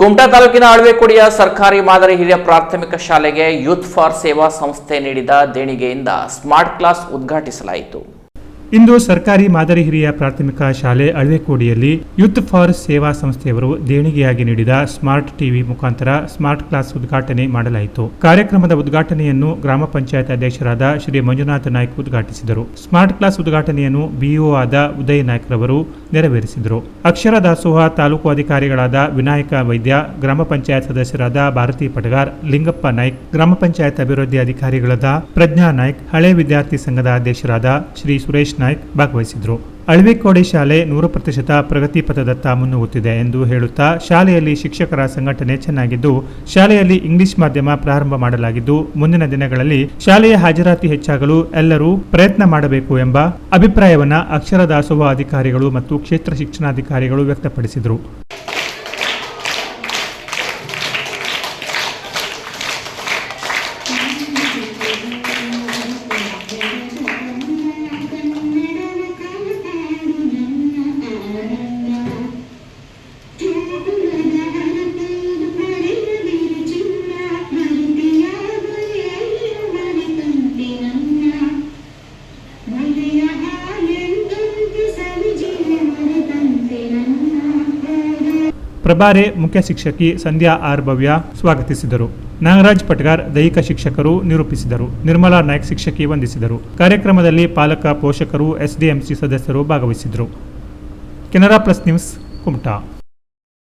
ಕುಮಟಾ ತಾಲೂಕಿನ ಅಳವೆಕೊಡಿಯ ಸರ್ಕಾರಿ ಮಾದರಿ ಹಿರಿಯ ಪ್ರಾಥಮಿಕ ಶಾಲೆಗೆ ಯೂತ್ ಫಾರ್ ಸೇವಾ ಸಂಸ್ಥೆ ನೀಡಿದ ದೇಣಿಗೆಯಿಂದ ಸ್ಮಾರ್ಟ್ ಕ್ಲಾಸ್ ಉದ್ಘಾಟಿಸಲಾಯಿತು. ಇಂದು ಸರ್ಕಾರಿ ಮಾದರಿ ಹಿರಿಯ ಪ್ರಾಥಮಿಕ ಶಾಲೆ ಅಳವೆಕೋಡಿಯಲ್ಲಿ ಯೂತ್ ಫಾರ್ ಸೇವಾ ಸಂಸ್ಥೆಯವರು ದೇಣಿಗೆಯಾಗಿ ನೀಡಿದ ಸ್ಮಾರ್ಟ್ ಟಿವಿ ಮುಖಾಂತರ ಸ್ಮಾರ್ಟ್ ಕ್ಲಾಸ್ ಉದ್ಘಾಟನೆ ಮಾಡಲಾಯಿತು. ಕಾರ್ಯಕ್ರಮದ ಉದ್ಘಾಟನೆಯನ್ನು ಗ್ರಾಮ ಪಂಚಾಯತ್ ಅಧ್ಯಕ್ಷರಾದ ಶ್ರೀ ಮಂಜುನಾಥ ನಾಯ್ಕ್ ಉದ್ಘಾಟಿಸಿದರು. ಸ್ಮಾರ್ಟ್ ಕ್ಲಾಸ್ ಉದ್ಘಾಟನೆಯನ್ನು ಬಿಇಒ ಆದ ಉದಯ್ ನಾಯ್ಕ್ ರವರು ನೆರವೇರಿಸಿದರು. ಅಕ್ಷರ ದಾಸೋಹ ತಾಲೂಕು ಅಧಿಕಾರಿಗಳಾದ ವಿನಾಯಕ ವೈದ್ಯ, ಗ್ರಾಮ ಪಂಚಾಯತ್ ಸದಸ್ಯರಾದ ಭಾರತಿ ಪಟಗಾರ್, ಲಿಂಗಪ್ಪ ನಾಯ್ಕ್, ಗ್ರಾಮ ಪಂಚಾಯತ್ ಅಭಿವೃದ್ಧಿ ಅಧಿಕಾರಿಗಳಾದ ಪ್ರಜ್ಞಾ ನಾಯ್ಕ್, ಹಳೆ ವಿದ್ಯಾರ್ಥಿ ಸಂಘದ ಅಧ್ಯಕ್ಷರಾದ ಶ್ರೀ ಸುರೇಶ್ ನಾಯ್ಕ್ ಭಾಗವಹಿಸಿದ್ರು. ಅಳವಿಕೋಡಿ ಶಾಲೆ ನೂರು ಪ್ರತಿಶತ ಪ್ರಗತಿ ಪಥದತ್ತ ಮುನ್ನುಗ್ಗುತ್ತಿದೆ ಎಂದು ಹೇಳುತ್ತಾ ಶಾಲೆಯಲ್ಲಿ ಶಿಕ್ಷಕರ ಸಂಘಟನೆ ಚೆನ್ನಾಗಿದ್ದು, ಶಾಲೆಯಲ್ಲಿ ಇಂಗ್ಲಿಷ್ ಮಾಧ್ಯಮ ಪ್ರಾರಂಭ ಮಾಡಲಾಗಿದ್ದು, ಮುಂದಿನ ದಿನಗಳಲ್ಲಿ ಶಾಲೆಯ ಹಾಜರಾತಿ ಹೆಚ್ಚಾಗಲು ಎಲ್ಲರೂ ಪ್ರಯತ್ನ ಮಾಡಬೇಕು ಎಂಬ ಅಭಿಪ್ರಾಯವನ್ನ ಅಕ್ಷರ ದಾಸೋಹ ಅಧಿಕಾರಿಗಳು ಮತ್ತು ಕ್ಷೇತ್ರ ಶಿಕ್ಷಣಾಧಿಕಾರಿಗಳು ವ್ಯಕ್ತಪಡಿಸಿದರು. ಪ್ರಭಾರೆ ಮುಖ್ಯ ಶಿಕ್ಷಕಿ ಸಂಧ್ಯಾ ಆರ್ ಭವ್ಯ ಸ್ವಾಗತಿಸಿದರು. ನಾಗರಾಜ್ ಪಟ್ಗಾರ್ ದೈಹಿಕ ಶಿಕ್ಷಕರು ನಿರೂಪಿಸಿದರು. ನಿರ್ಮಲಾ ನಾಯ್ಕ್ ಶಿಕ್ಷಕಿ ವಂದಿಸಿದರು. ಕಾರ್ಯಕ್ರಮದಲ್ಲಿ ಪಾಲಕ, ಪೋಷಕರು, ಎಸ್ಡಿಎಂಸಿ ಸದಸ್ಯರು ಭಾಗವಹಿಸಿದರು. Canara plus news, Kumta.